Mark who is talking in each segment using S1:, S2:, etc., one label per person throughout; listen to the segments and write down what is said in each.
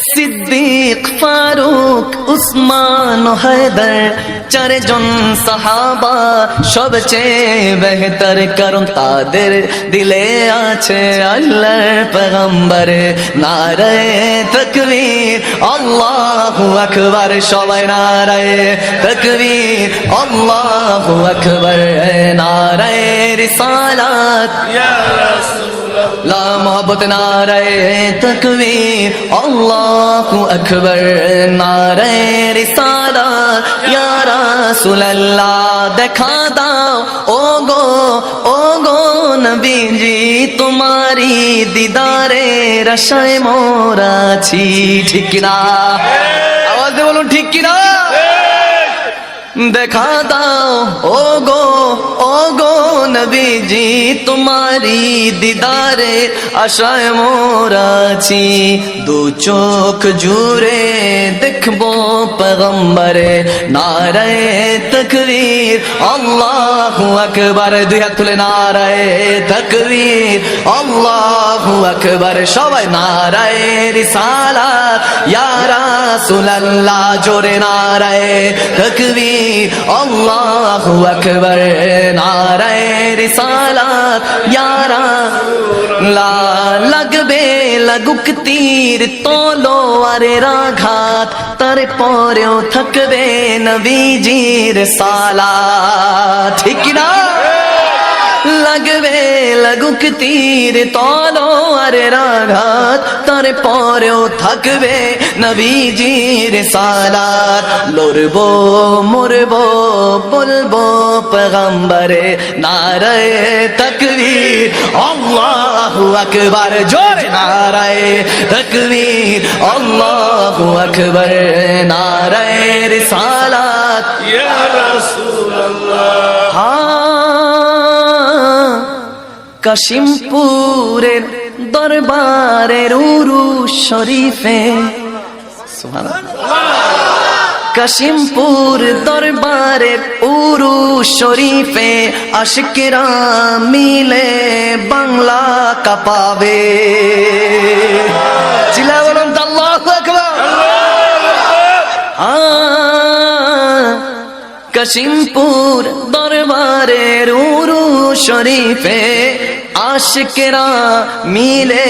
S1: সিদ্দিক, ফারুক, উসমান, হায়দার, চারজন সাহাবা, সবচেয়ে বেহতর কারণ তাদের দিলে আছে আল্লাহর পেগম্বর নারায়ে তকবীর, আল্লাহু আকবার, সবাই নারায়ে তকবীর, আল্লাহু আকবার। নারায়ে রিসালাত। লা মোহব্বত নারায়ে তকবীর, আল্লাহু আকবার, নারায়ে রিসালাত ইয়া রাসূলুল্লাহ, দেখা দাও ও গো ও গো নবীজি তোমারি দিদারে রসায় মোরাছি ঠিক না আওয়াজ বলুন, ঠিক কি না দেখা দাও ও গো ও গো নবীজি তোমারি দিদারে আশায় মোরাছি দু চোখ জুড়ে দেখব পেগম্বরে নারায়ে তকবীর আল্লাহু আকবার দুই হাত তুলে নারায়ে তকবীর আল্লাহু আকবার, সবাই নারায়ে রিসালাত। ইয়া রাসূলুল্লাহ, জোরে নারায়ে তকবীর। আল্লাহু আকবার, নারায়ে রিসালাত। ইয়া রাসূলুল্লাহ, লাগবে লাগুক তীর তলোয়ারের আঘাত তার পরেও থাকবে নবীজির সালা ঠিক না লাগবে লাগুক তীর তল আর রাঘাত তার পরেও থাকবে নবীজির সালাত। লড়ব মরব বলব পগম্বরে নারায় তকবীর। আল্লাহু আকবার জোর নারায় তকবীর। আল্লাহু আকবার নারায় রিসালাত।
S2: ইয়া
S1: রাসূলুল্লাহ। কাশিমপুরের দরবারের উরু শরীফে। কাশিমপুর দরবারের উরু শরীফে আশকেরা মিলে বাংলা কাপাবে। কাশিমপুর বারে রুরু শরীফে আশকেরা মিলে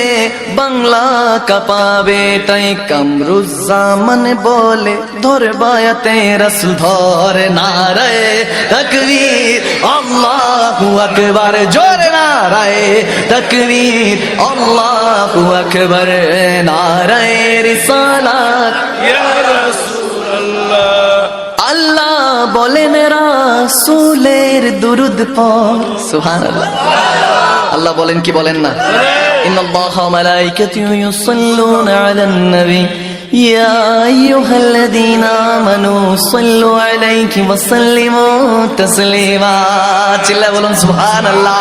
S1: বাংলা কপাবে, তাই কামরুজ্জামান বলে ধর বায়াতে রসুল ধর নারায় তকবীর, আল্লাহু আকবর, জোর নারায় তকবীর, আল্লাহু আকবর, নারায় রিসালাত।
S2: ইয়া
S1: রাসূল বলেন রাসূলের দুরুদ পর। সুবহানাল্লাহ। আল্লাহ বলেন কি বলেন না? ইন্নাল্লাহ ওয়া মালাইকাতুহু ইউসাল্লুনা আলান নবী। ইয়া আইয়ুহাল্লাযীনা আমানু সাল্লু আলাইহি ওয়া সাল্লিমু তাসলিমা। চিল্লা বলুন সুবহানাল্লাহ।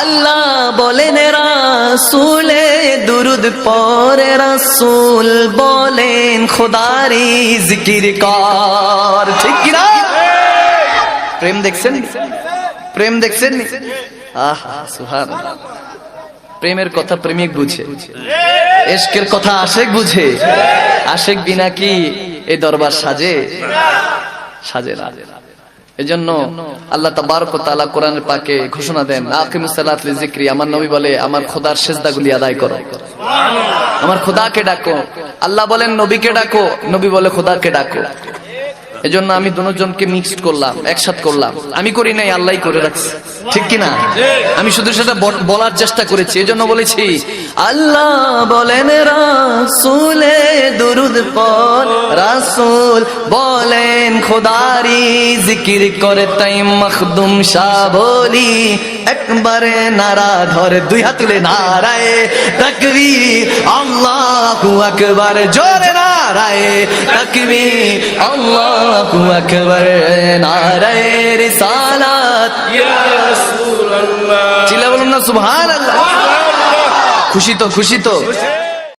S1: আল্লাহ বলেন রাসূলে দুরুদ পরে রাসূল বলেন, খোদারি জিকির কর। ঠিক না প্রেম দেখছেন? প্রেম দেখছেন? আহা, সুবহানাল্লাহ। প্রেমের কথা প্রেমিক বুঝে। এশকের কথা আশেক বুঝে। আশেক বিনা কি এই দরবার সাজে? সাজে না। এজন্য আল্লাহ তাবারক তাআলা কোরআনের পাকে ঘোষণা দেন, আকিমুস সালাত লিযিকরি আমার নবী বলে, আমার খোদার সেজদাগুলি আদায় করো। আমার খোদাকে ডাকো। আল্লাহ বলেন, নবীকে ডাকো। নবী বলে, খোদাকে ডাকো। এজন্য আমি দুজনকে মিক্সড করলাম, একসাথ করলাম। আমি করি নাই, আল্লাহই করে রাখছি। ঠিক কি না আমি শুধু সেটা বলার চেষ্টা করেছি। এজন্য বলেছি আল্লাহ বলেন রাসুলে দুরুদ পর রাসুল বলেন খোদারি জিকির করে তাই মখদুম শাহ বলি। একবারে নারা ধরে দুই হাত তুলে নারায় তকবি আল্লাহু আকবার জোরে নারায় তকবি আল্লাহু আকবার নারায় রিসালাত।
S2: ইয়া রাসূলুল্লাহ।
S1: চিল্লা বলুন না সুবহানাল্লাহ। খুশি তো খুশি তো।